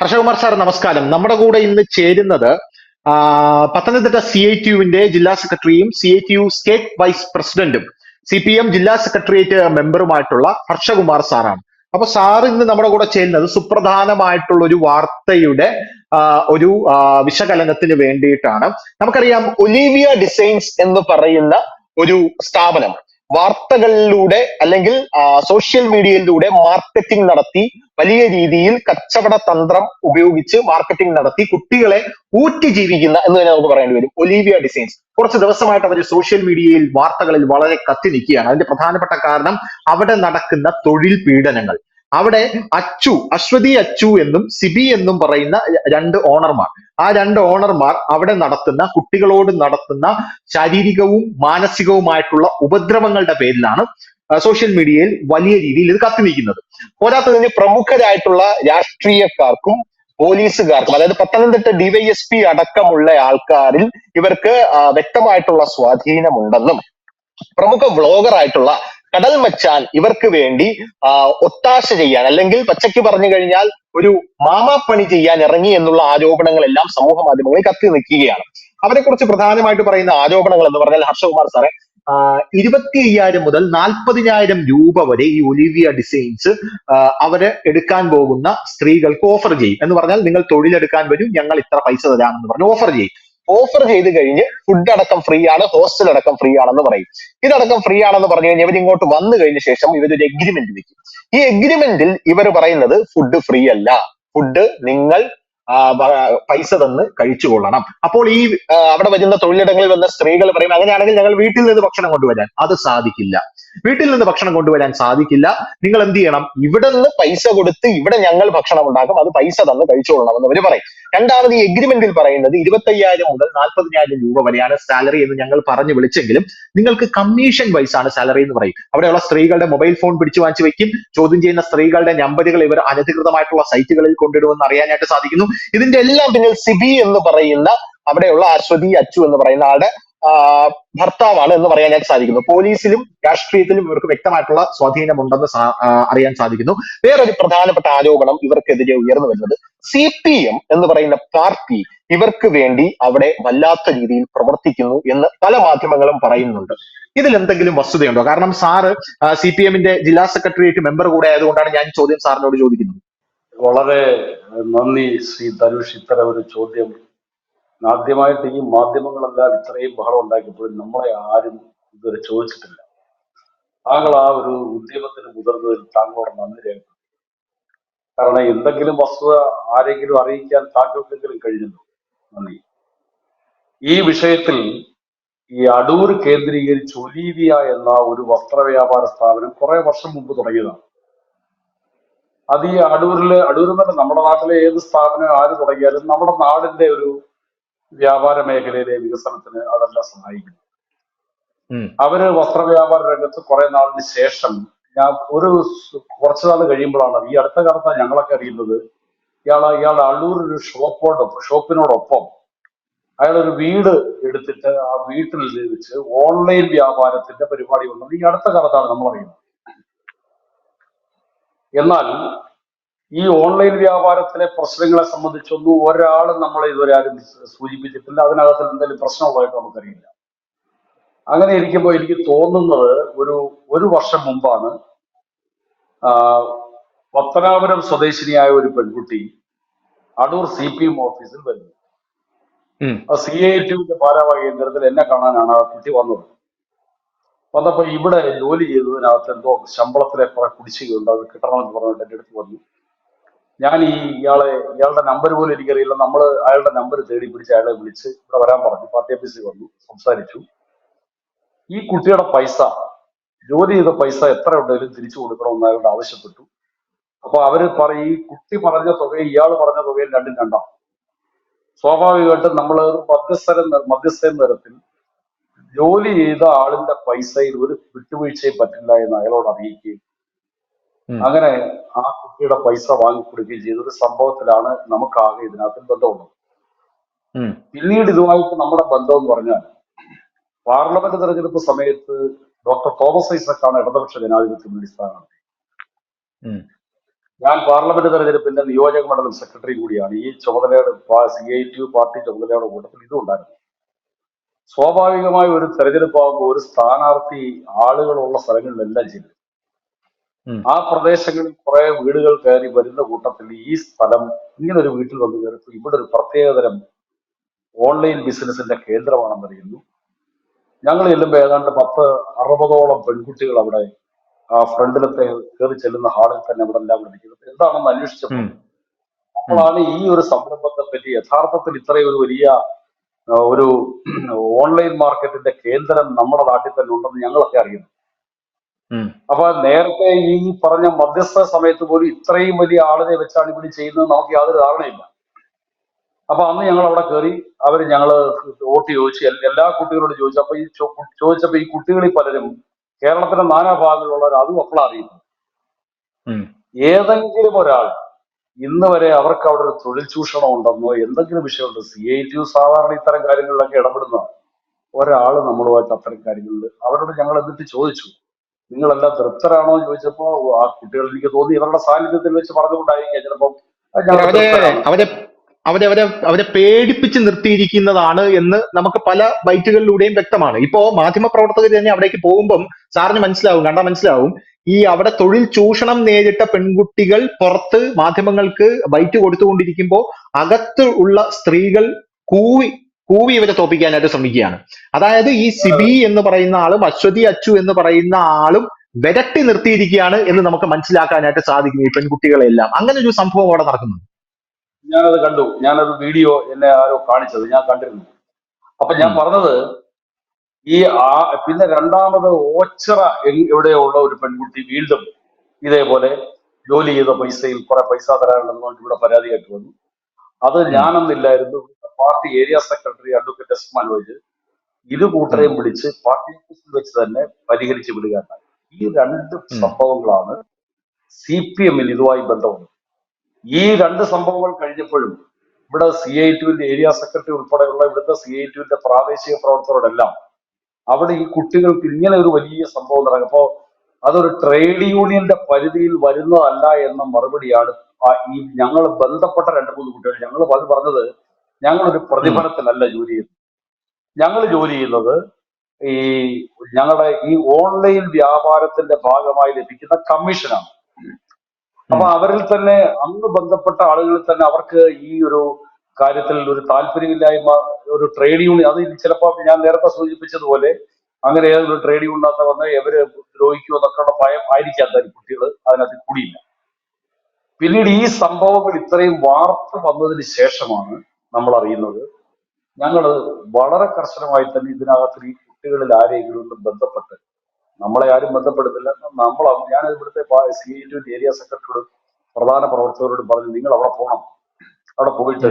Harshakumar sir നമസ്കാരം. നമ്മുടെ കൂടെ ഇന്ന് ചേരുന്നത് പത്തനംതിട്ട സി ഐ ടി യുവിന്റെ ജില്ലാ സെക്രട്ടറിയും C I T U state vice പ്രസിഡന്റും സി പി എം ജില്ലാ സെക്രട്ടേറിയറ്റ് മെമ്പറുമായിട്ടുള്ള ഹർഷകുമാർ സാറാണ്. അപ്പൊ സാർ ഇന്ന് നമ്മുടെ കൂടെ ചേരുന്നത് സുപ്രധാനമായിട്ടുള്ള ഒരു വാർത്തയുടെ ഒരു വിശകലനത്തിന് വേണ്ടിയിട്ടാണ്. നമുക്കറിയാം ഒലീവിയ ഡിസൈൻസ് എന്ന് പറയുന്ന ഒരു സ്ഥാപനം. വാർത്തകളിലൂടെ അല്ലെങ്കിൽ സോഷ്യൽ മീഡിയയിലൂടെ മാർക്കറ്റിംഗ് നടത്തി വലിയ രീതിയിൽ കച്ചവട തന്ത്രം ഉപയോഗിച്ച് മാർക്കറ്റിംഗ് നടത്തി കുട്ടികളെ ഊറ്റി ജീവിക്കുന്ന എന്ന് തന്നെ നമുക്ക് പറയേണ്ടി വരും. Olivia designs. കുറച്ച് ദിവസമായിട്ട് അവർ സോഷ്യൽ മീഡിയയിൽ വാർത്തകളിൽ വളരെ കത്തി നിൽക്കുകയാണ്. അതിന്റെ പ്രധാനപ്പെട്ട കാരണം അവിടെ നടക്കുന്ന തൊഴിൽ പീഡനങ്ങൾ. അവിടെ അച്ചു അശ്വതി അച്ചു എന്നും സിബി എന്നും പറയുന്ന രണ്ട് ഓണർമാർ. ആ രണ്ട് ഓണർമാർ അവിടെ നടത്തുന്ന കുട്ടികളോട് നടത്തുന്ന ശാരീരികവും മാനസികവുമായിട്ടുള്ള ഉപദ്രവങ്ങളുടെ പേരിലാണ് സോഷ്യൽ മീഡിയയിൽ വലിയ രീതിയിൽ ഇത് കത്തി നിൽക്കുന്നത് പോരാത്തതിന് പ്രമുഖരായിട്ടുള്ള രാഷ്ട്രീയക്കാർക്കും പോലീസുകാർക്കും അതായത് പത്തനംതിട്ട ഡിവൈഎസ്പി അടക്കമുള്ള ആൾക്കാരിൽ ഇവർക്ക് വ്യക്തമായിട്ടുള്ള സ്വാധീനമുണ്ടെന്നും പ്രമുഖ വ്ളോഗർ ആയിട്ടുള്ള കടൽ മച്ചാൻ ഇവർക്ക് വേണ്ടി ഒത്താശ ചെയ്യാൻ അല്ലെങ്കിൽ പച്ചയ്ക്ക് പറഞ്ഞു കഴിഞ്ഞാൽ ഒരു മാമാപ്പണി ചെയ്യാൻ ഇറങ്ങി എന്നുള്ള ആരോപണങ്ങളെല്ലാം സമൂഹ മാധ്യമങ്ങളിൽ കത്തി നിൽക്കുകയാണ്. അവരെ കുറിച്ച് പ്രധാനമായിട്ട് പറയുന്ന ആരോപണങ്ങൾ എന്ന് പറഞ്ഞാൽ ഹർഷകുമാർ സാറേ ഇരുപത്തി അയ്യായിരം മുതൽ നാൽപ്പതിനായിരം രൂപ വരെ ഈ ഒലിവിയ ഡിസൈൻസ് അവർ എടുക്കാൻ പോകുന്ന സ്ത്രീകൾക്ക് ഓഫർ ചെയ്യും. എന്ന് പറഞ്ഞാൽ നിങ്ങൾ തൊഴിലെടുക്കാൻ വരും ഞങ്ങൾ ഇത്ര പൈസ തരാമെന്ന് പറഞ്ഞ് ഓഫർ ചെയ്യും. ഓഫർ ചെയ്ത് കഴിഞ്ഞ് ഫുഡ് അടക്കം ഫ്രീ ആണ് ഹോസ്റ്റൽ അടക്കം ഫ്രീ ആണെന്ന് പറയും. ഇതടക്കം ഫ്രീ ആണെന്ന് പറഞ്ഞു കഴിഞ്ഞാൽ ഇവർ ഇങ്ങോട്ട് വന്നു കഴിഞ്ഞ ശേഷം ഇവരൊരു എഗ്രിമെന്റ് വെക്കും. ഈ എഗ്രിമെന്റിൽ ഇവർ പറയുന്നത് ഫുഡ് ഫ്രീ അല്ല. ഫുഡ് നിങ്ങൾ പൈസ തന്ന് കഴിച്ചുകൊള്ളണം അപ്പോൾ ഈ അവിടെ വരുന്ന തൊഴിലിടങ്ങളിൽ വന്ന സ്ത്രീകൾ പറയും അങ്ങനെയാണെങ്കിൽ ഞങ്ങൾ വീട്ടിൽ നിന്ന് ഭക്ഷണം കൊണ്ടുവരാൻ. അത് സാധിക്കില്ല. വീട്ടിൽ നിന്ന് ഭക്ഷണം കൊണ്ടുവരാൻ സാധിക്കില്ല. നിങ്ങൾ എന്ത് ചെയ്യണം? ഇവിടെ നിന്ന് പൈസ കൊടുത്ത് ഇവിടെ ഞങ്ങൾ ഭക്ഷണം ഉണ്ടാക്കും. അത് പൈസ തന്ന് കഴിച്ചുകൊള്ളണം എന്ന് അവർ പറയും. രണ്ടാമത് ഈ എഗ്രിമെന്റിൽ പറയുന്നത് ഇരുപത്തയ്യായിരം മുതൽ നാൽപ്പതിനായിരം രൂപ വരെയാണ് സാലറി എന്ന് ഞങ്ങൾ പറഞ്ഞു വിളിച്ചെങ്കിലും നിങ്ങൾക്ക് കമ്മീഷൻ വൈസ് ആണ് സാലറി എന്ന് പറയും. അവിടെയുള്ള സ്ത്രീകളുടെ മൊബൈൽ ഫോൺ പിടിച്ചു വാങ്ങിച്ചു വെക്കും ചോദ്യം ചെയ്യുന്ന സ്ത്രീകളുടെ നമ്പറുകൾ ഇവർ അനധികൃതമായിട്ടുള്ള സൈറ്റുകളിൽ കൊണ്ടിടുമെന്ന് അറിയാനായിട്ട് സാധിക്കുന്നു. ഇതിന്റെ എല്ലാം പിന്നിൽ സിബി എന്ന് പറയുന്ന അവിടെയുള്ള അശ്വതി അച്ചു എന്ന് പറയുന്ന ആളുടെ ഭർത്താവാണ് എന്ന് പറയാനായിട്ട് സാധിക്കുന്നു. പോലീസിലും രാഷ്ട്രീയത്തിലും ഇവർക്ക് വ്യക്തമായിട്ടുള്ള സ്വാധീനമുണ്ടെന്ന് അറിയാൻ സാധിക്കുന്നു. വേറൊരു പ്രധാനപ്പെട്ട ആരോപണം ഇവർക്കെതിരെ ഉയർന്നു വരുന്നത്. സി പി എം എന്ന് പറയുന്ന പാർട്ടി ഇവർക്ക് വേണ്ടി അവിടെ വല്ലാത്ത രീതിയിൽ പ്രവർത്തിക്കുന്നു എന്ന് പല മാധ്യമങ്ങളും പറയുന്നുണ്ട്. ഇതിൽ എന്തെങ്കിലും വസ്തുതയുണ്ടോ? കാരണം സാറ് സി പി എമ്മിന്റെ ജില്ലാ സെക്രട്ടേറിയറ്റ് മെമ്പർ കൂടെ ആയതുകൊണ്ടാണ് ഞാൻ ചോദ്യം സാറിനോട് ചോദിക്കുന്നത്. വളരെ നന്ദി ശ്രീ ധനുഷ് ഇത്തരം ഒരു ചോദ്യം. ആദ്യമായിട്ട് ഈ മാധ്യമങ്ങളെല്ലാം ഇത്രയും ബഹളം ഉണ്ടാക്കിയപ്പോഴും നമ്മളെ ആരും ഇതുവരെ ചോദിച്ചിട്ടില്ല. താങ്കൾ ആ ഒരു ഉദ്യമത്തിന് മുതിർന്നതിൽ താങ്കളോട് നന്ദി കാരണം എന്തെങ്കിലും വസ്തുത ആരെങ്കിലും അറിയിക്കാൻ താങ്കൾക്കെങ്കിലും കഴിഞ്ഞു നന്ദി. ഈ വിഷയത്തിൽ ഈ അടൂർ കേന്ദ്രീകരിച്ച് ഒലീവിയ എന്ന ഒരു വസ്ത്ര വ്യാപാര സ്ഥാപനം കുറെ വർഷം മുമ്പ് തുടങ്ങിയതാണ്. അത് ഈ അടൂരിൽ അടൂർ തന്നെ നമ്മുടെ നാട്ടിലെ ഏത് സ്ഥാപനം ആര് തുടങ്ങിയാലും നമ്മുടെ നാടിന്റെ ഒരു വ്യാപാര മേഖലയിലെ വികസനത്തിന് അതെല്ലാം സഹായിക്കുന്നു. അവർ വസ്ത്ര വ്യാപാര രംഗത്ത് കുറെ നാളിന് ശേഷം ഞാൻ ഒരു കുറച്ചു നാൾ കഴിയുമ്പോഴാണ് ഈ അടുത്ത കാലത്താണ് ഞങ്ങളൊക്കെ അറിയുന്നത് ഇയാൾ ഇയാൾ അള്ളൂർ ഒരു ഷോപ്പോടൊപ്പം ഷോപ്പിനോടൊപ്പം അയാൾ ഒരു വീട് എടുത്തിട്ട് ആ വീട്ടിൽ വെച്ച് ഓൺലൈൻ വ്യാപാരത്തിന്റെ പരിപാടി വന്നത് ഈ അടുത്ത കാലത്താണ് നമ്മൾ അറിയുന്നത്. എന്നാൽ ഈ ഓൺലൈൻ വ്യാപാരത്തിലെ പ്രശ്നങ്ങളെ സംബന്ധിച്ചൊന്നും ഒരാൾ നമ്മളെ ഇതുവരെ ആരും സൂചിപ്പിച്ചിട്ടില്ല. അതിനകത്ത് എന്തെങ്കിലും പ്രശ്നമുള്ളതായിട്ട് നമുക്കറിയില്ല. അങ്ങനെ ഇരിക്കുമ്പോൾ എനിക്ക് തോന്നുന്നത് ഒരു ഒരു വർഷം മുമ്പാണ് പത്തനാപുരം സ്വദേശിനിയായ ഒരു പെൺകുട്ടി അടൂർ സി പി എം ഓഫീസിൽ വരുന്നത് സി ഐ ടിയുടെ ഭാരവാഹി കേന്ദ്രത്തിൽ എന്നെ കാണാനാണ് ആ കുട്ടി വന്നത്. വന്നപ്പോ ഇവിടെ ജോലി ചെയ്തതിനകത്ത് എന്തോ ശമ്പളത്തിലെ കുറെ കുടിശ്ശികയുണ്ട് അത് കിട്ടണമെന്ന് പറഞ്ഞിട്ട് എന്റെ അടുത്ത് വന്നു. ഞാൻ ഈ ഇയാളെ ഇയാളുടെ നമ്പർ പോലും എനിക്കറിയില്ല. നമ്മൾ അയാളുടെ നമ്പർ തേടി പിടിച്ച് അയാളെ വിളിച്ച് ഇവിടെ വരാൻ പറഞ്ഞു. പാർട്ടി ഓഫീസിൽ വന്നു സംസാരിച്ചു. ഈ കുട്ടിയുടെ പൈസ ജോലി ചെയ്ത പൈസ എത്ര ഉണ്ടെങ്കിലും തിരിച്ചു കൊടുക്കണമെന്ന് അയാളോട് ആവശ്യപ്പെട്ടു. അപ്പൊ അവർ പറയും ഈ കുട്ടി പറഞ്ഞ തുകയും ഇയാൾ പറഞ്ഞ തുകയും രണ്ടും രണ്ടാം. സ്വാഭാവികമായിട്ടും നമ്മൾ മധ്യസ്ഥര മധ്യസ്ഥ തരത്തിൽ ജോലി ചെയ്ത ആളിന്റെ പൈസയിൽ ഒരു വിട്ടുവീഴ്ചയും പറ്റില്ല എന്ന് അയാളോട് അറിയിക്കുകയും. അങ്ങനെ ആ കുട്ടിയുടെ പൈസ വാങ്ങിക്കൊടുക്കുകയും ചെയ്ത ഒരു സംഭവത്തിലാണ് നമുക്കാകെ ഇതിനകത്ത് ബന്ധമുള്ളത്. പിന്നീട് ഇതുമായിട്ട് നമ്മുടെ ബന്ധം എന്ന് പറഞ്ഞാൽ പാർലമെന്റ് തെരഞ്ഞെടുപ്പ് സമയത്ത് ഡോക്ടർ തോമസ് ഐസക്കാണ് ഇടതുപക്ഷ ജനാധിപത്യ മുന്നണി സ്ഥാനാർത്ഥി. ഞാൻ പാർലമെന്റ് തെരഞ്ഞെടുപ്പിന്റെ നിയോജക മണ്ഡലം സെക്രട്ടറി കൂടിയാണ് ഈ ചുമതലയുടെ C I T U party ചുമതലയുടെ കൂട്ടത്തിൽ ഇതും ഉണ്ടായിരുന്നു സ്വാഭാവികമായി ഒരു തെരഞ്ഞെടുപ്പാകുമ്പോൾ ഒരു സ്ഥാനാർത്ഥി ആളുകളുള്ള സ്ഥലങ്ങളിലെല്ലാം ചെയ്തു ആ പ്രദേശങ്ങളിൽ കുറെ വീടുകൾ കയറി വരുന്ന കൂട്ടത്തിൽ ഈ സ്ഥലം ഇങ്ങനെ ഒരു വീട്ടിൽ വന്നു കയറിയപ്പോൾ ഇവിടെ ഒരു പ്രത്യേകതരം ഓൺലൈൻ ബിസിനസിന്റെ കേന്ദ്രമാണെന്നറിയുന്നു ഞങ്ങൾ ചെല്ലുമ്പോൾ ഏതാണ്ട് പത്ത് അറുപതോളം പെൺകുട്ടികൾ അവിടെ ആ ഫ്രണ്ടിലത്തെ കയറി ചെല്ലുന്ന ഹാളിൽ തന്നെ അവിടെ എല്ലാം ഇരിക്കുന്നത് എന്താണെന്ന് അന്വേഷിച്ചപ്പോൾ അപ്പോഴാണ് ഈ ഒരു സംരംഭത്തെ പറ്റി യഥാർത്ഥത്തിൽ ഇത്രയും ഒരു വലിയ ഒരു ഓൺലൈൻ മാർക്കറ്റിന്റെ കേന്ദ്രം നമ്മുടെ നാട്ടിൽ തന്നെ ഉണ്ടെന്ന് ഞങ്ങളൊക്കെ അറിയുന്നു. അപ്പൊ നേരത്തെ ഈ പറഞ്ഞ മധ്യസ്ഥ സമയത്ത് പോലും ഇത്രയും വലിയ ആളുകളെ വെച്ചാണ് ഇവിടെ ചെയ്യുന്നത് നമുക്ക് യാതൊരു ധാരണയില്ല അപ്പൊ അന്ന് ഞങ്ങൾ അവിടെ കയറി അവർ ഞങ്ങൾ വോട്ട് ചോദിച്ചു എല്ലാ കുട്ടികളോടും ചോദിച്ചു അപ്പൊ ഈ ചോദിച്ചപ്പോ ഈ കുട്ടികളിൽ പലരും കേരളത്തിന്റെ നാനാ ഭാഗങ്ങളിലുള്ളവർ അതും അപ്പോഴാണ് അറിയുന്നത്. ഏതെങ്കിലും ഒരാൾ ഇന്ന് വരെ അവർക്ക് അവിടെ ഒരു തൊഴിൽ ചൂഷണം ഉണ്ടെന്നോ എന്തെങ്കിലും വിഷയമുണ്ടോ? സി ഐ ടി സാധാരണ ഇത്തരം കാര്യങ്ങളിലൊക്കെ ഇടപെടുന്ന ഒരാൾ നമ്മളുമായിട്ട് അത്തരം കാര്യങ്ങളിൽ അവരോട് ഞങ്ങൾ എന്നിട്ട് ചോദിച്ചു. നിങ്ങളെല്ലാം തൃപ്തരാണോ എന്ന് ചോദിച്ചപ്പോ ആ കുട്ടികൾ എനിക്ക് തോന്നി ഇവരുടെ സാന്നിധ്യത്തിൽ വെച്ച് പറഞ്ഞുകൊണ്ടായിരിക്കാം ചിലപ്പം അവരെ അവരെ അവരെ അവരെ പേടിപ്പിച്ച് നിർത്തിയിരിക്കുന്നതാണ് എന്ന് നമുക്ക് പല ബൈറ്റുകളിലൂടെയും വ്യക്തമാണ്. ഇപ്പോ മാധ്യമപ്രവർത്തകർ തന്നെ അവിടേക്ക് പോകുമ്പം സാറിന് മനസ്സിലാവും കണ്ടാൽ മനസ്സിലാവും ഈ അവിടെ തൊഴിൽ ചൂഷണം നേരിട്ട പെൺകുട്ടികൾ പുറത്ത് മാധ്യമങ്ങൾക്ക് ബൈറ്റ് കൊടുത്തുകൊണ്ടിരിക്കുമ്പോൾ അകത്ത് ഉള്ള സ്ത്രീകൾ കൂവി കൂവി ഇവരെ തോപ്പിക്കാനായിട്ട് ശ്രമിക്കുകയാണ്. അതായത് ഈ സിബി എന്ന് പറയുന്ന ആളും അശ്വതി അച്ചു എന്ന് പറയുന്ന ആളും വിരട്ടി നിർത്തിയിരിക്കുകയാണ് എന്ന് നമുക്ക് മനസ്സിലാക്കാനായിട്ട് സാധിക്കും ഈ പെൺകുട്ടികളെല്ലാം. അങ്ങനെ ഒരു സംഭവം അവിടെ നടക്കുന്നു ഞാനത് കണ്ടു. ഞാനത് വീഡിയോ എന്നെ ആരോ കാണിച്ചത്. ഞാൻ കണ്ടിരുന്നു. അപ്പൊ ഞാൻ. പറഞ്ഞത് ഈ ആ പിന്നെ രണ്ടാമത് ഓച്ചറ എവിടെയുള്ള ഒരു പെൺകുട്ടി വീണ്ടും ഇതേപോലെ ജോലി ചെയ്ത പൈസയിൽ കുറെ പൈസ തരാനുണ്ടെന്ന് പറഞ്ഞിട്ട് ഇവിടെ പരാതിയായിട്ട് വന്നു. അത് ഞാനെന്നില്ലായിരുന്നു ഞാനൊന്നില്ലായിരുന്നു. Party area secretary advocate S Manoj ഇരു കൂട്ടരെയും വിളിച്ച് പാർട്ടി ഓഫീസിൽ വെച്ച് തന്നെ പരിഹരിച്ച് വിടുകയുണ്ടായി ഈ രണ്ട് സംഭവങ്ങളാണ് സി പി എമ്മിൽ ഇതുമായി ബന്ധമുള്ളത്. ഈ രണ്ട് സംഭവങ്ങൾ കഴിഞ്ഞപ്പോഴും ഇവിടെ സി ഐ ടുവിന്റെ ഏരിയ സെക്രട്ടറി ഉൾപ്പെടെയുള്ള ഇവിടുത്തെ സി ഐ ടുവിന്റെ പ്രാദേശിക പ്രവർത്തകരോടെല്ലാം അവിടെ ഈ കുട്ടികൾക്ക് ഇങ്ങനെ ഒരു വലിയ സംഭവം നടക്കും അപ്പോ അതൊരു ട്രേഡ് യൂണിയന്റെ പരിധിയിൽ വരുന്നതല്ല എന്ന മറുപടിയാണ് ഈ ഞങ്ങൾ ബന്ധപ്പെട്ട രണ്ട് മൂന്ന് കുട്ടികൾ. ഞങ്ങൾ അത് പറഞ്ഞത് ഞങ്ങളൊരു പ്രതിഫലത്തിലല്ല ജോലി ചെയ്യുന്നത്. ഞങ്ങൾ ജോലി ചെയ്യുന്നത് ഈ ഞങ്ങളുടെ ഈ ഓൺലൈൻ വ്യാപാരത്തിന്റെ ഭാഗമായി ലഭിക്കുന്ന കമ്മീഷനാണ് അപ്പൊ അവരിൽ തന്നെ അന്ന് ബന്ധപ്പെട്ട ആളുകളിൽ തന്നെ അവർക്ക് ഈ ഒരു കാര്യത്തിൽ ഒരു താല്പര്യമില്ലായ്മ ഒരു ട്രേഡ് യൂണിയൻ അത് ചിലപ്പോൾ ഞാൻ നേരത്തെ സൂചിപ്പിച്ചതുപോലെ അങ്ങനെ ഒരു ട്രേഡ് യൂണിയനകത്ത് വന്ന് ഇവർ ദ്രോഹിക്കുമോ എന്നൊക്കെയുള്ള ഭയം ആയിരിക്കാം എന്തായാലും കുട്ടികൾ അതിനകത്ത് കൂടിയില്ല. പിന്നീട് ഈ സംഭവങ്ങൾ ഇത്രയും വാർത്ത വന്നതിന് ശേഷമാണ് നമ്മൾ അറിയുന്നത്. ഞങ്ങൾ വളരെ കർശനമായി തന്നെ ഇതിനകത്ത് ഈ കുട്ടികളിൽ ആരെങ്കിലും ബന്ധപ്പെട്ട് നമ്മളെ ആരും ബന്ധപ്പെടുന്നില്ല നമ്മൾ ഞാൻ ഇവിടുത്തെ സി ഏരിയ സെക്രട്ടറിയോടും പ്രധാന പ്രവർത്തകരോടും പറഞ്ഞു നിങ്ങൾ അവിടെ പോകണം അവിടെ പോയിട്ട്.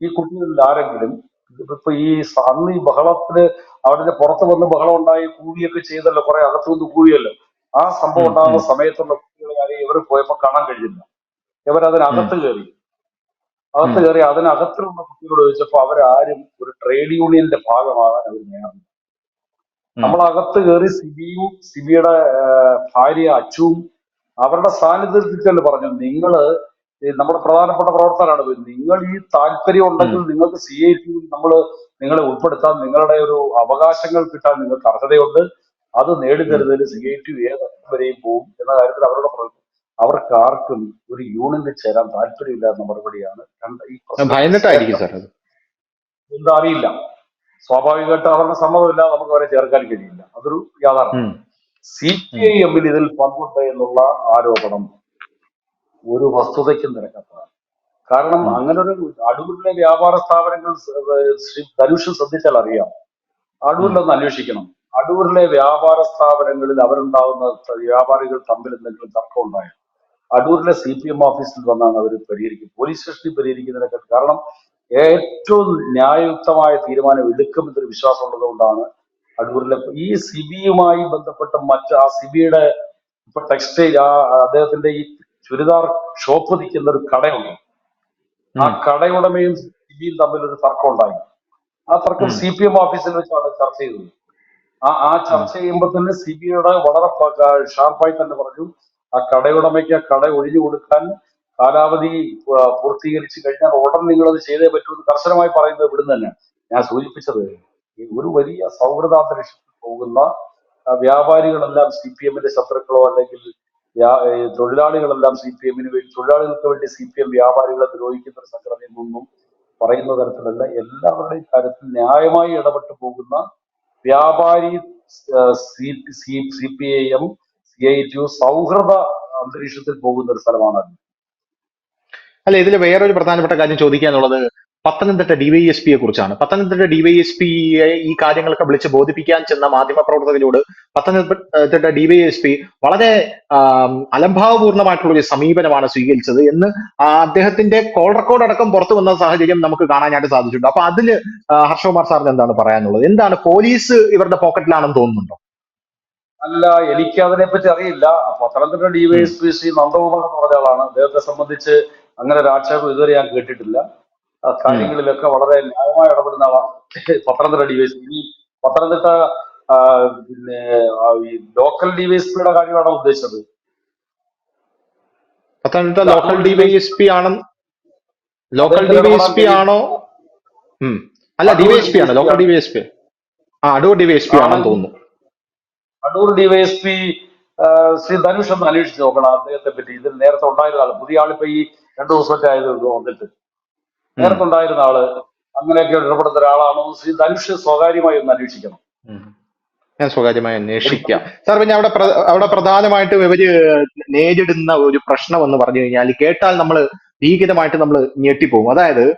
ഈ കുട്ടികളിൽ ആരെങ്കിലും ഇപ്പൊ ഈ അന്ന് ഈ ബഹളത്തിന് അവിടെ പുറത്ത് വന്ന് ബഹളം ഉണ്ടായി കൂവിയൊക്കെ ചെയ്തല്ലോ കുറെ അകത്തു നിന്ന് കൂവിയല്ലോ. ആ സംഭവം ഉണ്ടാകുന്ന സമയത്തുള്ള കുട്ടികളെ ആരെയും ഇവർ പോയപ്പോ കാണാൻ കഴിഞ്ഞില്ല. ഇവരതിനകത്ത് കയറി. അകത്ത്. കയറി അതിനകത്തിലുള്ള കുട്ടികളോട് ചോദിച്ചപ്പോ അവരാരും ഒരു ട്രേഡ് യൂണിയന്റെ ഭാഗമാകാൻ അവർ ഉം. നമ്മൾ അകത്ത് കയറി സിബിയും സിബിയുടെ ഭാര്യ അച്ചുവും അവരുടെ സാന്നിധ്യത്തിൽ തന്നെ പറഞ്ഞു നിങ്ങൾ നമ്മുടെ പ്രധാനപ്പെട്ട പ്രവർത്തകരാണ് ഇവർ. നിങ്ങൾ ഈ താല്പര്യം ഉണ്ടെങ്കിൽ നിങ്ങൾക്ക് സി ഐ ടി നമ്മൾ നിങ്ങളെ ഉൾപ്പെടുത്താൻ നിങ്ങളുടെ ഒരു അവകാശങ്ങൾ കിട്ടാൻ നിങ്ങൾക്ക് അർഹതയുണ്ട്. അത് നേടിത്തരുന്നതിന് സി ഐ ടി ഏത് വരെയും പോകും എന്ന കാര്യത്തിൽ അവരുടെ അവർക്ക് ആർക്കും ഒരു യൂണിയനിൽ ചേരാൻ താല്പര്യമില്ല എന്ന മറുപടിയാണ് എന്താ അറിയില്ല. സ്വാഭാവികമായിട്ട് അവരുടെ സമ്മതമില്ല നമുക്ക് അവരെ ചേർക്കാൻ കഴിയില്ല. അതൊരു യാഥാർത്ഥ്യം. സി പി ഐ എമ്മിൽ ഇതിൽ പങ്കുണ്ട് എന്നുള്ള ആരോപണം. ഒരു വസ്തുതയ്ക്കും നിരക്കാത്തതാണ്. കാരണം. അങ്ങനെ ഒരു അടൂരിലെ വ്യാപാര സ്ഥാപനങ്ങൾ ധനുഷ് ശ്രദ്ധിച്ചാൽ അറിയാം. അടൂരിലൊന്ന് അന്വേഷിക്കണം. അടൂരിലെ വ്യാപാര സ്ഥാപനങ്ങളിൽ അവരുണ്ടാകുന്ന വ്യാപാരികൾ തമ്മിൽ എന്തെങ്കിലും തർക്കം ഉണ്ടായോ അടൂരിലെ സി പി എം ഓഫീസിൽ വന്നാണ് അവർ പരിഹരിക്കും. പോലീസ് സ്റ്റേഷനിൽ പരിഹരിക്കുന്നതിനൊക്കെ കാരണം ഏറ്റവും ന്യായയുക്തമായ തീരുമാനം എടുക്കുമെന്നൊരു വിശ്വാസം ഉള്ളതുകൊണ്ടാണ് അടൂരിലെ ഈ സിബിയുമായി ബന്ധപ്പെട്ട മറ്റ് ആ സിബിയുടെ ഇപ്പൊ ടെക്സ്റ്റൈൽ ആ അദ്ദേഹത്തിന്റെ ഈ ചുരിദാർ ഷോപ്പ് നിൽക്കുന്ന ഒരു കടയുണ്ട്. ആ. കടയുടമയും സിബിയും തമ്മിൽ ഒരു തർക്കം ഉണ്ടായി ആ തർക്കം. സി പി എം ഓഫീസിൽ വെച്ചാണ് ചർച്ച ചെയ്തത്. ആ ആ ചർച്ച ചെയ്യുമ്പോൾ തന്നെ സിബിയുടെ വളരെ ഷാർപ്പായി തന്നെ പറഞ്ഞു. ആ കടയുടമയ്ക്ക് ആ കട ഒഴിഞ്ഞു കൊടുക്കാൻ കാലാവധി പൂർത്തീകരിച്ചു കഴിഞ്ഞാൽ ഉടൻ നിങ്ങൾ അത് ചെയ്തേ പറ്റുമെന്ന് എന്ന് കർശനമായി പറയുന്നത് ഇവിടുന്ന് തന്നെ. ഞാൻ സൂചിപ്പിച്ചത് ഒരു വലിയ സൗഹൃദാന്തരീക്ഷത്തിൽ പോകുന്ന വ്യാപാരികളെല്ലാം സി പി എമ്മിന്റെ ശത്രുക്കളോ അല്ലെങ്കിൽ തൊഴിലാളികളെല്ലാം സി പി എമ്മിന് വേണ്ടി തൊഴിലാളികൾക്ക് വേണ്ടി സി പി എം വ്യാപാരികളെ ദ്രോഹിക്കുന്ന ഒരു സംഘടനയിൽ നിന്നും പറയുന്ന തരത്തിലല്ല എല്ലാവരുടെയും കാര്യത്തിൽ ന്യായമായി ഇടപെട്ട് പോകുന്ന വ്യാപാരി C P I M C I T സൗഹൃദ അന്തരീക്ഷത്തിൽ പോകുന്ന ഒരു സ്ഥലമാണ്. അല്ല ഇതിൽ വേറൊരു പ്രധാനപ്പെട്ട കാര്യം ചോദിക്കാനുള്ളത് പത്തനംതിട്ട ഡിവൈഎസ്പിയെ കുറിച്ചാണ്. പത്തനംതിട്ട ഡിവൈഎസ്പിയെ ഈ കാര്യങ്ങളൊക്കെ വിളിച്ച് ബോധിപ്പിക്കാൻ ചെന്ന മാധ്യമപ്രവർത്തകരോട് പത്തനംതിട്ട ഡിവൈഎസ്പി വളരെ അലംഭാവപൂർണമായിട്ടുള്ള ഒരു സമീപനമാണ് സ്വീകരിച്ചത് എന്ന് അദ്ദേഹത്തിന്റെ കോൾ റെക്കോർഡ് അടക്കം പുറത്തു വന്ന സാഹചര്യം നമുക്ക് കാണാനായിട്ട് സാധിച്ചിട്ടുണ്ട്. അപ്പൊ അതിൽ ഹർഷകുമാർ സാറിന് എന്താണ് പറയാനുള്ളത്? എന്താണ് പോലീസ് ഇവരുടെ പോക്കറ്റിലാണെന്ന് തോന്നുന്നുണ്ടോ? അല്ല എനിക്ക് അതിനെ പറ്റി അറിയില്ല. പത്തനംതിട്ട ഡിവൈഎസ്പി ശ്രീ നന്ദകുമാർ എന്ന് പറഞ്ഞ ആളാണ്. അദ്ദേഹത്തെ സംബന്ധിച്ച് അങ്ങനെ ഒരു ആക്ഷേപം ഇതുവരെ ഞാൻ കേട്ടിട്ടില്ല. കാര്യങ്ങളിലൊക്കെ വളരെ ന്യായമായി ഇടപെടുന്ന പത്തനംതിട്ട ഡിവൈസ് ഇനി പത്തനംതിട്ട പിന്നെ ഈ ലോക്കൽ ഡിവൈഎസ്പിയുടെ കാര്യമാണോ ഉദ്ദേശിച്ചത്? പത്തനംതിട്ട ലോക്കൽ ഡിവൈഎസ്പി ആണ് ലോക്കൽ ഡിവൈഎസ്പി ആണോ? അല്ല ഡിവൈഎസ്പി ആണ് ലോക്കൽ. ഡിവൈഎസ്പി ആ അടൂർ ഡിവൈഎസ്പി ആണെന്ന് തോന്നുന്നു. അടൂർ ഡിവൈഎസ്പി ശ്രീ ധനുഷ് ഒന്ന് അന്വേഷിച്ച് നോക്കണം അദ്ദേഹത്തെ പറ്റി. ഇതിൽ നേരത്തെ ഉണ്ടായിരുന്ന പുതിയ ആളിപ്പോ ഈ രണ്ടു ദിവസത്തെ ആയത് വന്നിട്ട്. ഉം. നേരത്തെ ഉണ്ടായിരുന്ന ആൾ അങ്ങനെയൊക്കെ ഇടപെടുന്ന ഒരാളാണോ ധനുഷ് സ്വകാര്യമായി ഒന്ന് അന്വേഷിക്കണം. ഞാൻ സ്വകാര്യമായി അന്വേഷിക്കാം. സാർ പിന്നെ അവിടെ അവിടെ പ്രധാനമായിട്ടും ഇവർ നേരിടുന്ന ഒരു പ്രശ്നം എന്ന് പറഞ്ഞു കഴിഞ്ഞാൽ കേട്ടാൽ നമ്മൾ ഭീകരമായിട്ട് നമ്മൾ ഞെട്ടിപ്പോകും. അതായത്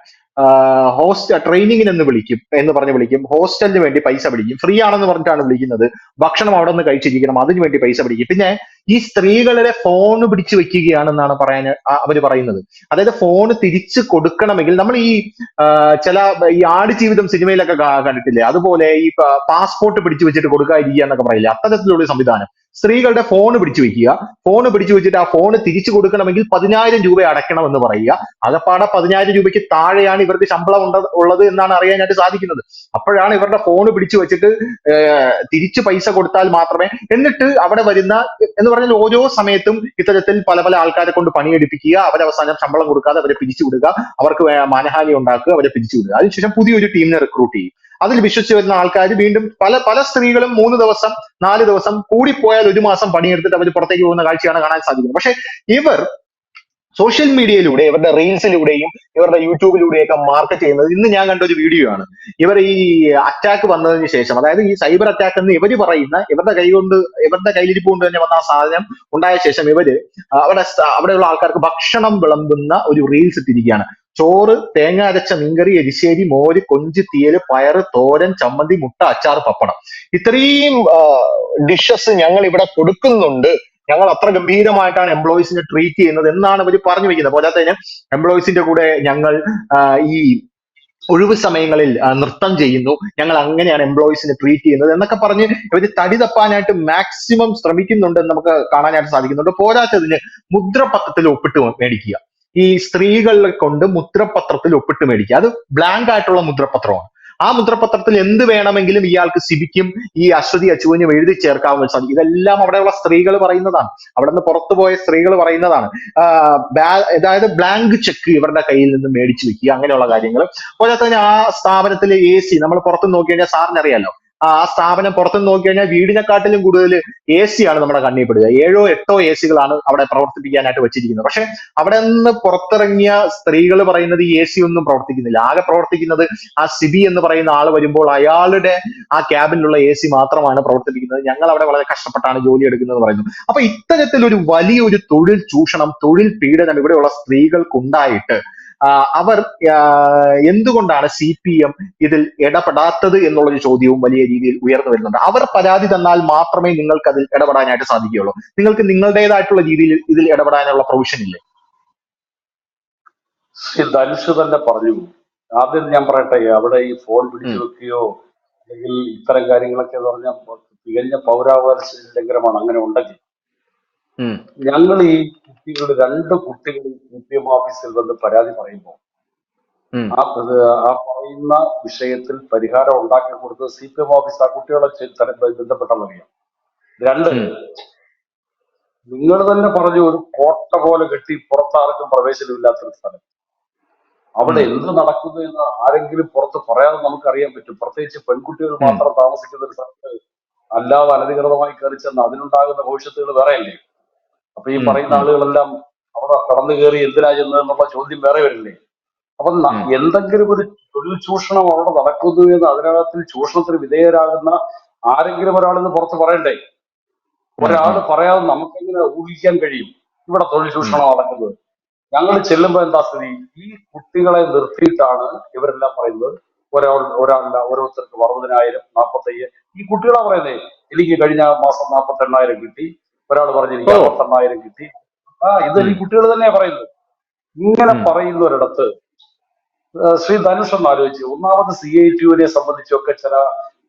ഹോസ്റ്റ ട്രെയിനിങ്ങിന് എന്ന് വിളിക്കും എന്ന് പറഞ്ഞ് വിളിക്കും. ഹോസ്റ്റലിന് വേണ്ടി പൈസ പിടിക്കും ഫ്രീ ആണെന്ന് പറഞ്ഞിട്ടാണ് വിളിക്കുന്നത്. ഭക്ഷണം അവിടെ നിന്ന് കഴിച്ചിരിക്കണം. അതിന് വേണ്ടി പൈസ പിടിക്കും പിന്നെ ഈ സ്ത്രീകളുടെ ഫോൺ പിടിച്ചു വെക്കുകയാണെന്നാണ് പറയാൻ അവർ പറയുന്നത്. അതായത് ഫോൺ തിരിച്ചു കൊടുക്കണമെങ്കിൽ നമ്മൾ ഈ ചില ഈ ആട് ജീവിതം സിനിമയിലൊക്കെ കണ്ടിട്ടില്ലേ? അതുപോലെ ഈ പാസ്പോർട്ട് പിടിച്ചു വെച്ചിട്ട് കൊടുക്കാതിരിക്കുക എന്നൊക്കെ പറയില്ല? അത്തരത്തിലുള്ള സംവിധാനം. സ്ത്രീകളുടെ ഫോൺ പിടിച്ചു വെക്കുക. ഫോൺ പിടിച്ചു വെച്ചിട്ട് ആ ഫോൺ തിരിച്ചു കൊടുക്കണമെങ്കിൽ പതിനായിരം രൂപ അടയ്ക്കണം എന്ന് പറയുക. അകപ്പാടെ പതിനായിരം രൂപയ്ക്ക് താഴെയാണ് ഇവർക്ക് ശമ്പളം ഉണ്ട ഉള്ളത് എന്നാണ് അറിയാനായിട്ട് സാധിക്കുന്നത്. അപ്പോഴാണ് ഇവരുടെ ഫോൺ പിടിച്ചു വെച്ചിട്ട് തിരിച്ചു പൈസ കൊടുത്താൽ മാത്രമേ എന്നിട്ട് അവിടെ വരുന്ന എന്ന് പറഞ്ഞാൽ ഓരോ സമയത്തും ഇത്തരത്തിൽ പല പല ആൾക്കാരെ കൊണ്ട് പണിയെടുപ്പിക്കുക അവസാനം ശമ്പളം കൊടുക്കാതെ അവരെ പിരിച്ചു വിടുക അവർക്ക് മാനഹാനി ഉണ്ടാക്കുക അവരെ പിരിച്ചു വിടുക. അതിനുശേഷം പുതിയൊരു ടീമിനെ റിക്രൂട്ട് ചെയ്യും. അതിൽ വിശ്വസിച്ച് വരുന്ന ആൾക്കാർ വീണ്ടും പല പല സ്ത്രീകളും മൂന്ന് ദിവസം നാല് ദിവസം കൂടിപ്പോയാൽ ഒരു മാസം പണിയെടുത്തിട്ട് അവർ പുറത്തേക്ക് പോകുന്ന കാഴ്ചയാണ് കാണാൻ സാധിക്കുന്നത്. പക്ഷെ ഇവർ സോഷ്യൽ മീഡിയയിലൂടെ ഇവരുടെ റീൽസിലൂടെയും ഇവരുടെ യൂട്യൂബിലൂടെയൊക്കെ മാർക്കറ്റ് ചെയ്യുന്നത് ഇന്ന് ഞാൻ കണ്ട ഒരു വീഡിയോ ആണ്. ഇവർ ഈ അറ്റാക്ക് വന്നതിന് ശേഷം അതായത് ഈ സൈബർ അറ്റാക്ക് എന്ന് ഇവർ പറയുന്ന ഇവരുടെ കൈ കൊണ്ട് ഇവരുടെ കയ്യിലിരിപ്പ് കൊണ്ട് തന്നെ വന്ന ആ സാധനം ഉണ്ടായ ശേഷം ഇവർ അവിടെ അവിടെയുള്ള ആൾക്കാർക്ക് ഭക്ഷണം വിളമ്പുന്ന ഒരു റീൽസ് ഇട്ടിരിക്കുകയാണ്. ചോറ് തേങ്ങ അരച്ച മീൻകറി എരിശ്ശേരി മോര് കൊഞ്ച് തീയൽ പയറ് തോരൻ ചമ്മന്തി മുട്ട അച്ചാർ പപ്പടം. ഇത്രയും ഡിഷസ് ഞങ്ങൾ ഇവിടെ കൊടുക്കുന്നുണ്ട്. ഞങ്ങൾ അത്ര ഗംഭീരമായിട്ടാണ് എംപ്ലോയീസിനെ ട്രീറ്റ് ചെയ്യുന്നത് എന്നാണ് ഇവർ പറഞ്ഞു വെക്കുന്നത്. പോരാത്തതിന് എംപ്ലോയീസിന്റെ കൂടെ ഞങ്ങൾ ഈ ഒഴിവ് സമയങ്ങളിൽ നൃത്തം ചെയ്യുന്നു. ഞങ്ങൾ അങ്ങനെയാണ് എംപ്ലോയീസിനെ ട്രീറ്റ് ചെയ്യുന്നത് എന്നൊക്കെ പറഞ്ഞ് ഇവർ തടി തപ്പാനായിട്ട് മാക്സിമം ശ്രമിക്കുന്നുണ്ട് എന്ന് നമുക്ക് കാണാനായിട്ട് സാധിക്കുന്നുണ്ട്. പോരാത്തതിന് മുദ്രപത്രത്തിൽ ഒപ്പിട്ട് മേടിക്കുക. ഈ സ്ത്രീകളെ കൊണ്ട് മുദ്രപത്രത്തിൽ ഒപ്പിട്ട് മേടിക്കുക. അത് ബ്ലാങ്ക് ആയിട്ടുള്ള മുദ്രപത്രമാണ്. ആ മുദ്രപത്രത്തിൽ എന്ത് വേണമെങ്കിലും ഇയാൾക്ക് സിബിക്കും ഈ അശ്വതി അച്ചുവിനും എഴുതി ചേർക്കാവുന്ന സാധിക്കും ഇതെല്ലാം അവിടെയുള്ള സ്ത്രീകൾ പറയുന്നതാണ്. അവിടെ നിന്ന് പുറത്തു പോയ സ്ത്രീകൾ പറയുന്നതാണ്. അതായത് ബ്ലാങ്ക് ചെക്ക് ഇവരുടെ കയ്യിൽ നിന്ന് മേടിച്ചു വെക്കുക. അങ്ങനെയുള്ള കാര്യങ്ങൾ. അതുപോലെ തന്നെ ആ സ്ഥാപനത്തിലെ എ സി നമ്മൾ പുറത്ത് നോക്കി കഴിഞ്ഞാൽ സാറിന് അറിയാലോ? ആ സ്ഥാപനം പുറത്തുനിന്ന് നോക്കി കഴിഞ്ഞാൽ വീടിനെക്കാട്ടിലും കൂടുതൽ എ സി ആണ് നമ്മുടെ കണ്ണിൽ പെടുക. ഏഴോ എട്ടോ എ സികളാണ് അവിടെ പ്രവർത്തിപ്പിക്കാനായിട്ട് വെച്ചിരിക്കുന്നത്. പക്ഷെ അവിടെ നിന്ന് പുറത്തിറങ്ങിയ സ്ത്രീകൾ പറയുന്നത് ഈ എ സി ഒന്നും പ്രവർത്തിക്കുന്നില്ല. ആകെ പ്രവർത്തിക്കുന്നത് ആ സിബി എന്ന് പറയുന്ന ആൾ വരുമ്പോൾ അയാളുടെ ആ ക്യാബിനിലുള്ള എ സി മാത്രമാണ് പ്രവർത്തിപ്പിക്കുന്നത്. ഞങ്ങൾ അവിടെ വളരെ കഷ്ടപ്പെട്ടാണ് ജോലി എടുക്കുന്നത് പറയുന്നു അപ്പൊ ഇത്തരത്തിലൊരു വലിയൊരു തൊഴിൽ ചൂഷണം തൊഴിൽ പീഡനം ഇവിടെയുള്ള സ്ത്രീകൾക്കുണ്ടായിട്ട് അവർ എന്തുകൊണ്ടാണ് സി പി എം ഇതിൽ ഇടപെടാത്തത് എന്നുള്ളൊരു ചോദ്യവും വലിയ രീതിയിൽ ഉയർന്നു വരുന്നുണ്ട് അവർ പരാതി തന്നാൽ മാത്രമേ നിങ്ങൾക്ക് അതിൽ ഇടപെടാനായിട്ട് സാധിക്കുകയുള്ളൂ നിങ്ങൾക്ക് നിങ്ങളുടേതായിട്ടുള്ള രീതിയിൽ ഇതിൽ ഇടപെടാനുള്ള പ്രൊവിഷൻ ഇല്ലേ ധനുഷ് തന്നെ പറഞ്ഞു ആദ്യം ഞാൻ പറയട്ടെ അവിടെ ഈ ഫോൺ പിടിച്ചു. വെക്കുകയോ അല്ലെങ്കിൽ ഇത്തരം കാര്യങ്ങളൊക്കെ പറഞ്ഞ തികഞ്ഞ പൗരാവകാശ ലംഘനമാണ് അങ്ങനെ ഉണ്ടെങ്കിൽ. ഞങ്ങൾ ഈ കുട്ടികളുടെ രണ്ട് കുട്ടികൾ സി പി എം ഓഫീസിൽ വന്ന് പരാതി പറയുമ്പോൾ. ആ ആ പറയുന്ന വിഷയത്തിൽ പരിഹാരം ഉണ്ടാക്കി കൊടുത്തത് സി പി എം ഓഫീസ് ആ കുട്ടികളെ ബന്ധപ്പെട്ടെന്നറിയാം രണ്ട് നിങ്ങൾ തന്നെ പറഞ്ഞു ഒരു കോട്ട പോലെ കെട്ടി പുറത്താർക്കും പ്രവേശനമില്ലാത്തൊരു സ്ഥലം. അവിടെ. എന്ത് നടക്കുന്നു എന്ന് ആരെങ്കിലും പുറത്ത് പറയാതെ നമുക്കറിയാൻ പറ്റും. പ്രത്യേകിച്ച് പെൺകുട്ടികൾ മാത്രം താമസിക്കുന്ന ഒരു സ്ഥലത്ത് അല്ലാതെ അനധികൃതമായി കയറി ചെന്ന് അതിനുണ്ടാകുന്ന ഭവിഷ്യത്തുകൾ വേറെയല്ലേ? അപ്പൊ ഈ പറയുന്ന ആളുകളെല്ലാം അവിടെ കടന്നു കയറി എന്തിനാ ചെന്നത് എന്നുള്ള ചോദ്യം വേറെ വരില്ലേ? അപ്പൊ എന്തെങ്കിലും ഒരു തൊഴിൽ ചൂഷണം അവിടെ നടക്കുന്നു എന്ന് അതിനകത്തിൽ ചൂഷണത്തിന് വിധേയരാകുന്ന ആരെങ്കിലും ഒരാളെന്ന് പുറത്ത് പറയണ്ടേ. ഒരാൾ. പറയാതെ നമുക്കെങ്ങനെ ഊഹിക്കാൻ കഴിയും ഇവിടെ തൊഴിൽ. ചൂഷണം നടക്കുന്നത്? ഞങ്ങൾ ചെല്ലുമ്പോ എന്താ സ്ഥിതി? ഈ കുട്ടികളെ നിർത്തിയിട്ടാണ് ഇവരെല്ലാം പറയുന്നത്. ഒരാൾ ഒരാളില്ല ഓരോരുത്തർക്ക് അറുപതിനായിരം നാൽപ്പത്തയ്യ ഈ കുട്ടികളാ പറയുന്നത് എനിക്ക് കഴിഞ്ഞ മാസം നാൽപ്പത്തി എണ്ണായിരം കിട്ടി. ഒരാൾ പറഞ്ഞിരിക്കുന്നു പത്തെണ്ണായിരം കിട്ടി. ആ ഇത് ഈ കുട്ടികൾ തന്നെയാ പറയുന്നത്. ഇങ്ങനെ ഉം. പറയുന്ന ഒരിടത്ത് ശ്രീ ധനുഷ് ഒന്ന് ആലോചിച്ചു. ഒന്നാമത് സി ഐ ടിയുവിനെ സംബന്ധിച്ചൊക്കെ ചില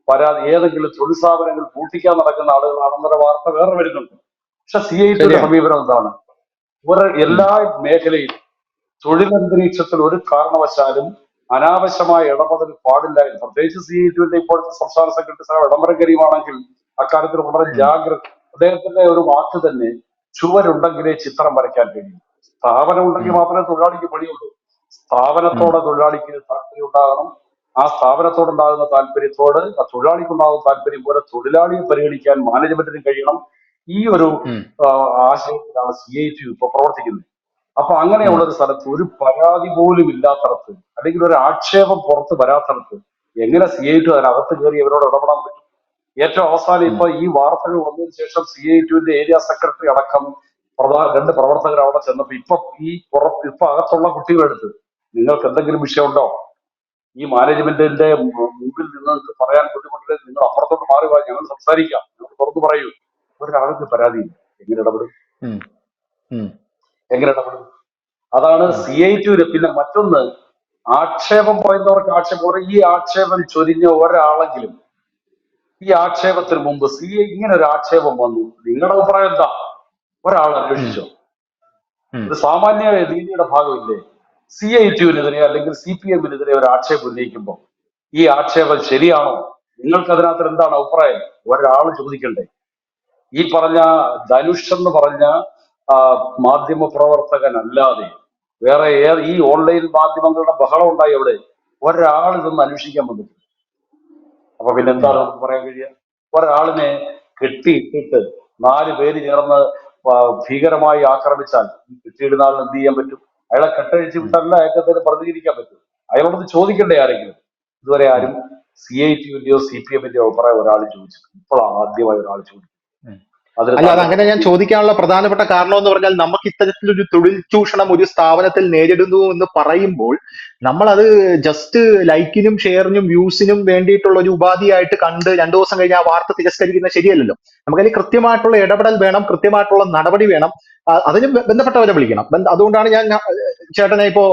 പരാതി ഏതെങ്കിലും തൊഴിൽ സ്ഥാപനങ്ങൾ പൂട്ടിക്കാൻ നടക്കുന്ന ആളുകളാണെന്നൊരു വാർത്ത വേറെ വരുന്നുണ്ട്. പക്ഷെ സി ഐ ടിയുടെ സമീപനം എന്താണ്? ഒരു എല്ലാ മേഖലയിലും തൊഴിലന്തരീക്ഷത്തിൽ ഒരു കാരണവശാലും അനാവശ്യമായ ഇടപെടൽ പാടില്ല പ്രത്യേകിച്ച് സി ഐ ടിയുടെ ഇപ്പോഴത്തെ സംസ്ഥാന സെക്രട്ടറി സാർ ഇടമരം കരീമാണെങ്കിൽ അക്കാര്യത്തിൽ വളരെ. ജാഗ്രത അദ്ദേഹത്തിന്റെ ഒരു വാക്ക് തന്നെ ചുവരുണ്ടെങ്കിലേ ചിത്രം വരയ്ക്കാൻ കഴിയും. സ്ഥാപനം ഉണ്ടെങ്കിൽ മാത്രമേ തൊഴിലാളിക്ക് പണിയുള്ളൂ. സ്ഥാപനത്തോടെ തൊഴിലാളിക്ക് താല്പര്യം ഉണ്ടാകണം. ആ സ്ഥാപനത്തോടുണ്ടാകുന്ന താല്പര്യത്തോട് ആ തൊഴിലാളിക്കുണ്ടാകുന്ന താല്പര്യം പോലെ തൊഴിലാളിയെ പരിഗണിക്കാൻ മാനേജ്മെന്റിന് കഴിയണം. ഈ ഒരു ആശയത്തിലാണ് സി ഐ ടി ഇപ്പൊ പ്രവർത്തിക്കുന്നത്. അപ്പൊ അങ്ങനെയുള്ള ഒരു സ്ഥലത്ത് ഒരു പരാതി പോലും ഇല്ലാത്തടത്ത് അല്ലെങ്കിൽ ഒരു ആക്ഷേപം പുറത്ത് വരാത്തടത്ത് എങ്ങനെ സി ഐ ടി അതിനകത്ത് കയറി അവരോട് ഇടപെടാൻ പറ്റും? ഏറ്റവും അവസാനം ഇപ്പൊ ഈ വാർത്തകൾ വന്നതിന് ശേഷം സി ഐ ടുവിന്റെ ഏരിയ സെക്രട്ടറി അടക്കം പ്രധാന രണ്ട് പ്രവർത്തകർ അവിടെ ചെന്നപ്പോ ഇപ്പൊ ഈ പുറത്ത് ഇപ്പൊ അകത്തുള്ള കുട്ടികളെടുത്ത് നിങ്ങൾക്ക് എന്തെങ്കിലും വിഷയമുണ്ടോ ഈ മാനേജ്മെന്റിന്റെ മുമ്പിൽ നിങ്ങൾക്ക് പറയാൻ ബുദ്ധിമുട്ടില്ല നിങ്ങൾ അപ്പുറത്തോട്ട് മാറി വാ ഞങ്ങൾ സംസാരിക്കാം ഞങ്ങൾ തുറന്നു പറയൂ ഒരാൾക്ക് പരാതിയില്ല എങ്ങനെ ഇടപെടും. എങ്ങനെ ഇടപെടും അതാണ്. സി ഐ ടുവിന് പിന്നെ മറ്റൊന്ന് ആക്ഷേപം പറയുന്നവർക്ക് ആക്ഷേപം. ഈ ആക്ഷേപം ചൊരിഞ്ഞ ഒരാളെങ്കിലും ഈ ആക്ഷേപത്തിന് മുമ്പ് സി ഐ ഇങ്ങനെ ഒരു ആക്ഷേപം വന്നു. നിങ്ങളുടെ അഭിപ്രായം എന്താ? ഒരാൾ. അന്വേഷിച്ചോ? ഇത് ഒരു സാമാന്യ രീതിയുടെ ഭാഗമില്ലേ? സി ഐ ടിയുവിനെതിരെ അല്ലെങ്കിൽ സി പി എമ്മിനെതിരെ ഒരു ആക്ഷേപം ഉന്നയിക്കുമ്പോൾ ഈ ആക്ഷേപം ശരിയാണോ? നിങ്ങൾക്ക് അതിനകത്ത് എന്താണ് അഭിപ്രായം? ഒരാൾ ചോദിക്കണ്ടേ? ഈ പറഞ്ഞ ധനുഷ് എന്ന് പറഞ്ഞ മാധ്യമ പ്രവർത്തകൻ അല്ലാതെ വേറെ ഏത് ഈ ഓൺലൈൻ മാധ്യമങ്ങളുടെ ബഹളം ഉണ്ടായി അവിടെ. ഒരാൾ ഇതൊന്ന് അന്വേഷിക്കാൻ വന്നിട്ടില്ല അപ്പൊ പിന്നെ. എന്താണ് നമുക്ക് പറയാൻ കഴിയുക ഒരാളിനെ കെട്ടിയിട്ടിട്ട് നാല് പേര് ചേർന്ന് ഭീകരമായി ആക്രമിച്ചാൽ കെട്ടിയിടുന്ന ആളിന് എന്ത് ചെയ്യാൻ പറ്റും അയാളെ കെട്ടഴിച്ച്. വിട്ടല്ല അയാൾക്ക് എന്തെങ്കിലും പ്രതികരിക്കാൻ പറ്റും അയാളോട് ചോദിക്കണ്ടേ ആരെങ്കിലും ഇതുവരെ ആരും സി ഐ ടിയുടെയോ സി പി എമ്മിന്റെയോ അഭിപ്രായം ഒരാൾ ചോദിച്ചു ഇപ്പോഴാണ് ആദ്യമായി ഒരാൾ. അതിന് അല്ല അങ്ങനെ ഞാൻ ചോദിക്കാനുള്ള പ്രധാനപ്പെട്ട കാരണം എന്ന് പറഞ്ഞാൽ നമുക്ക് ഇത്തരത്തിലൊരു തൊഴിൽ ചൂഷണം ഒരു സ്ഥാപനത്തിൽ നേരിടുന്നു എന്ന് പറയുമ്പോൾ നമ്മൾ അത് ജസ്റ്റ് ലൈക്കിനും ഷെയറിനും വ്യൂസിനും വേണ്ടിയിട്ടുള്ള ഒരു ഉപാധിയായിട്ട് കണ്ട് രണ്ടു ദിവസം കഴിഞ്ഞ് ആ വാർത്ത തിരസ്കരിക്കുന്നത് ശരിയല്ലല്ലോ. നമുക്കതിൽ കൃത്യമായിട്ടുള്ള ഇടപെടൽ വേണം കൃത്യമായിട്ടുള്ള നടപടി വേണം. അതിന് ബന്ധപ്പെട്ടവരെ വിളിക്കണം. അതുകൊണ്ടാണ് ഞാൻ ചേട്ടനെ ഇപ്പോ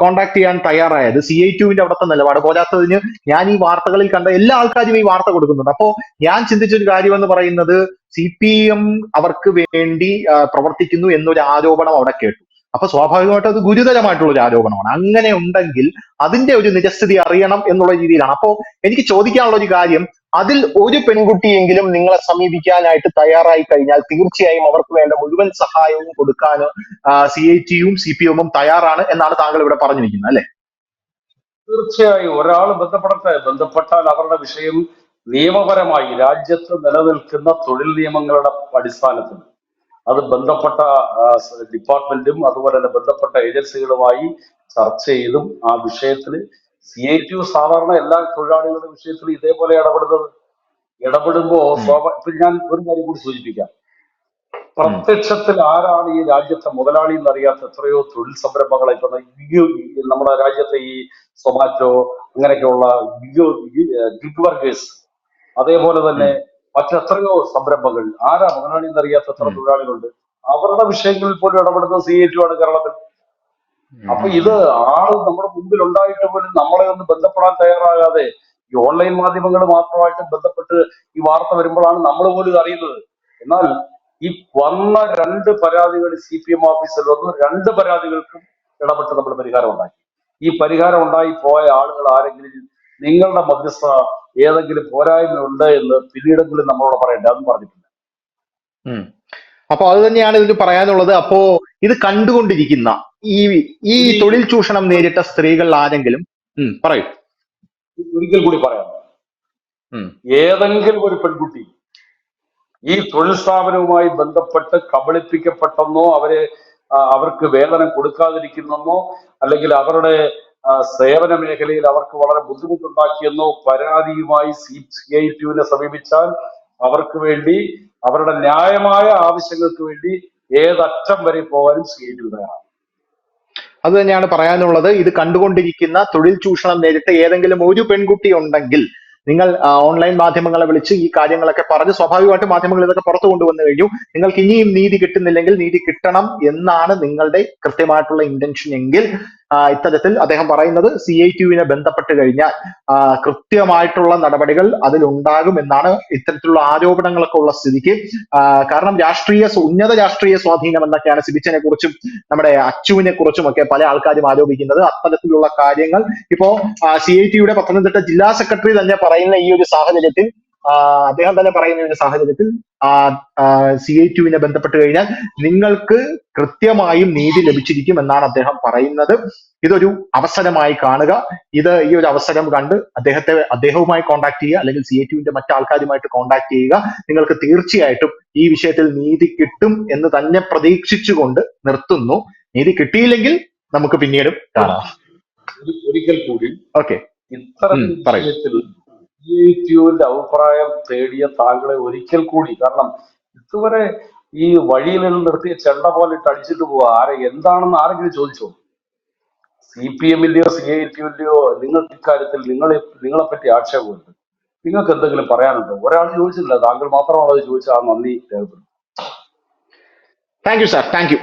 കോൺടാക്ട് ചെയ്യാൻ തയ്യാറായത്. സി ഐ ടുവിന്റെ അവിടുത്തെ നിലപാട്. പോരാത്തതിന് ഞാൻ ഈ വാർത്തകളിൽ കണ്ട എല്ലാ ആൾക്കാരും ഈ വാർത്ത കൊടുക്കുന്നുണ്ട്. അപ്പോ ഞാൻ ചിന്തിച്ചൊരു കാര്യം എന്ന് പറയുന്നത് സി പി എം അവർക്ക് വേണ്ടി പ്രവർത്തിക്കുന്നു എന്നൊരു ആരോപണം അവിടെ കേട്ടു. അപ്പൊ സ്വാഭാവികമായിട്ടും അത് ഗുരുതരമായിട്ടുള്ള ഒരു ആരോപണമാണ്. അങ്ങനെ ഉണ്ടെങ്കിൽ അതിന്റെ ഒരു നിജസ്ഥിതി അറിയണം എന്നുള്ള രീതിയിലാണ്. അപ്പോ എനിക്ക് ചോദിക്കാനുള്ള ഒരു കാര്യം അതിൽ ഒരു പെൺകുട്ടിയെങ്കിലും നിങ്ങളെ സമീപിക്കാനായിട്ട് തയ്യാറായി കഴിഞ്ഞാൽ തീർച്ചയായും അവർക്ക് വേണ്ട മുഴുവൻ സഹായവും കൊടുക്കാൻ സി ഐ ടിയും സി പി എമ്മും തയ്യാറാണ് എന്നാണ് താങ്കൾ ഇവിടെ പറഞ്ഞിരിക്കുന്നത് അല്ലെ? തീർച്ചയായും. ഒരാൾ ബന്ധപ്പെടട്ടെ. ബന്ധപ്പെട്ടാൽ അവരുടെ വിഷയം നിയമപരമായി രാജ്യത്ത് നിലനിൽക്കുന്ന തൊഴിൽ നിയമങ്ങളുടെ അടിസ്ഥാനത്തിൽ. അത് ബന്ധപ്പെട്ട ഡിപ്പാർട്ട്മെന്റും അതുപോലെ തന്നെ ബന്ധപ്പെട്ട ഏജൻസികളുമായി ചർച്ച ചെയ്തും ആ വിഷയത്തിൽ സി ഐ ടി സാധാരണ എല്ലാ തൊഴിലാളികളുടെ വിഷയത്തിൽ ഇതേപോലെ ഇടപെടുന്നത് ഇടപെടുമ്പോ ഞാൻ ഒരു കാര്യം കൂടി സൂചിപ്പിക്കാം. പ്രത്യക്ഷത്തിൽ ആരാണ് ഈ രാജ്യത്തെ മുതലാളി എന്നറിയാത്ത എത്രയോ തൊഴിൽ സംരംഭങ്ങളെ ഇപ്പൊ നമ്മുടെ രാജ്യത്തെ ഈ സൊമാറ്റോ അങ്ങനെയൊക്കെയുള്ള ഗിഗ് വർക്കേഴ്സ് അതേപോലെ തന്നെ. മറ്റെത്രയോ സംരംഭങ്ങൾ ആരാ മുതലാളി എന്നറിയാത്ത എത്ര. തൊഴിലാളികളുണ്ട് അവരുടെ വിഷയങ്ങളിൽ പോലും ഇടപെടുന്ന സി ഐ ടി ആണ് കേരളത്തിൽ. അപ്പൊ ഇത് ആൾ നമ്മുടെ മുമ്പിൽ ഉണ്ടായിട്ട് പോലും നമ്മളെ ഒന്ന് ബന്ധപ്പെടാൻ തയ്യാറാകാതെ ഈ ഓൺലൈൻ മാധ്യമങ്ങൾ മാത്രമായിട്ട് ബന്ധപ്പെട്ട് ഈ വാർത്ത വരുമ്പോഴാണ് നമ്മൾ പോലും ഇത് അറിയുന്നത്. എന്നാൽ ഈ വന്ന രണ്ട് പരാതികൾ സി പി എം ഓഫീസിൽ വന്നു രണ്ട് പരാതികൾക്കും ഇടപെട്ട് നമ്മൾ പരിഹാരം ഉണ്ടാക്കി. ഈ പരിഹാരം ഉണ്ടായി പോയ ആളുകൾ ആരെങ്കിലും നിങ്ങളുടെ മധ്യസ്ഥ ഏതെങ്കിലും പോരായ്മ ഉണ്ട് എന്ന് പിന്നീടെങ്കിലും നമ്മളോട് പറയണ്ട അതും പറഞ്ഞിട്ടില്ല. അപ്പൊ അത് തന്നെയാണ് ഇതിന് പറയാനുള്ളത്. അപ്പോ ഇത് കണ്ടുകൊണ്ടിരിക്കുന്ന ഈ ഈ തൊഴിൽ ചൂഷണം നേരിട്ട സ്ത്രീകൾ ആരെങ്കിലും? പറയൂ. ഒരിക്കൽ കൂടി പറയാം. ഏതെങ്കിലും ഒരു പെൺകുട്ടി ഈ തൊഴിൽ സ്ഥാപനവുമായി ബന്ധപ്പെട്ട് കബളിപ്പിക്കപ്പെട്ടെന്നോ അവരെ അവർക്ക് വേതനം കൊടുക്കാതിരിക്കുന്നെന്നോ അല്ലെങ്കിൽ അവരുടെ സേവന മേഖലയിൽ അവർക്ക് വളരെ ബുദ്ധിമുട്ടുണ്ടാക്കിയെന്നോ പരാതിയുമായി സി സി ഐ ടിയുവിനെ സമീപിച്ചാൽ അവർക്ക് വേണ്ടി അവരുടെ ന്യായമായ ആവശ്യങ്ങൾക്ക് വേണ്ടി ഏതറ്റം വരെ പോകാനും സി ഐ ടി തയ്യാറാണ് അത് തന്നെയാണ് പറയാനുള്ളത്. ഇത് കണ്ടുകൊണ്ടിരിക്കുന്ന തൊഴിൽ ചൂഷണം നേരിട്ട് ഏതെങ്കിലും ഒരു പെൺകുട്ടി ഉണ്ടെങ്കിൽ നിങ്ങൾ ഓൺലൈൻ മാധ്യമങ്ങളെ വിളിച്ച് ഈ കാര്യങ്ങളൊക്കെ പറഞ്ഞ് സ്വാഭാവികമായിട്ട് മാധ്യമങ്ങൾ ഇതൊക്കെ പുറത്തു കൊണ്ടുവന്നു കഴിഞ്ഞു. നിങ്ങൾക്ക് ഇനിയും നീതി കിട്ടുന്നില്ലെങ്കിൽ നീതി കിട്ടണം എന്നാണ് നിങ്ങളുടെ കൃത്യമായിട്ടുള്ള ഇന്റൻഷൻ എങ്കിൽ ഇത്തരത്തിൽ അദ്ദേഹം പറയുന്നത് സി ഐ ടിയുവിനെ ബന്ധപ്പെട്ട് കഴിഞ്ഞാൽ കൃത്യമായിട്ടുള്ള നടപടികൾ അതിലുണ്ടാകും എന്നാണ് ഇത്തരത്തിലുള്ള ആരോപണങ്ങളൊക്കെ ഉള്ള സ്ഥിതിക്ക്. കാരണം രാഷ്ട്രീയ ഉന്നത രാഷ്ട്രീയ സ്വാധീനം എന്നൊക്കെയാണ് സിബിച്ചനെ കുറിച്ചും നമ്മുടെ അച്ചുവിനെ കുറിച്ചും ഒക്കെ പല ആൾക്കാരും ആരോപിക്കുന്നത്. അത്തരത്തിലുള്ള കാര്യങ്ങൾ. ഇപ്പോ സി ഐ ടിയുടെ പത്തനംതിട്ട ജില്ലാ സെക്രട്ടറി തന്നെ പറയുന്ന ഈ ഒരു സാഹചര്യത്തിൽ അദ്ദേഹം തന്നെ പറയുന്ന ഒരു സാഹചര്യത്തിൽ സി ഐ ടുവിനെ ബന്ധപ്പെട്ട് കഴിഞ്ഞാൽ നിങ്ങൾക്ക് കൃത്യമായും നീതി ലഭിച്ചിരിക്കും എന്നാണ് അദ്ദേഹം പറയുന്നത്. ഇതൊരു അവസരമായി കാണുക. ഇത് ഈ ഒരു അവസരം കണ്ട് അദ്ദേഹത്തെ അദ്ദേഹവുമായി കോൺടാക്ട് ചെയ്യുക അല്ലെങ്കിൽ സി ഐ ടിയുവിന്റെ മറ്റാൾക്കാരുമായിട്ട് കോൺടാക്ട് ചെയ്യുക. നിങ്ങൾക്ക് തീർച്ചയായിട്ടും ഈ വിഷയത്തിൽ നീതി കിട്ടും എന്ന് തന്നെ പ്രതീക്ഷിച്ചുകൊണ്ട് നിർത്തുന്നു. നീതി കിട്ടിയില്ലെങ്കിൽ നമുക്ക് പിന്നീടും കാണാം. ഒരു- ഒരിക്കൽ കൂടി ഓക്കെ ഇത്തരം യുവിന്റെ അഭിപ്രായം തേടിയ താങ്കളെ ഒരിക്കൽ കൂടി കാരണം ഇതുവരെ ഈ വഴിയിൽ നിർത്തിയ ചെണ്ട പോലെ ഇട്ട് അടിച്ചിട്ട് പോവുക ആരെ എന്താണെന്ന് ആരെങ്കിലും ചോദിച്ചോ? സി പി എമ്മിന്റെയോ സി ഐ ടിയുടെയോ നിങ്ങൾക്ക് ഇക്കാര്യത്തിൽ നിങ്ങളെ നിങ്ങളെ പറ്റി ആക്ഷേപമുണ്ട്. നിങ്ങൾക്ക് എന്തെങ്കിലും പറയാനുണ്ടോ? ഒരാൾ ചോദിച്ചില്ല താങ്കൾ മാത്രമാണോ ചോദിച്ചാൽ നന്ദി രേഖപ്പെടുത്തും thank you sir thank you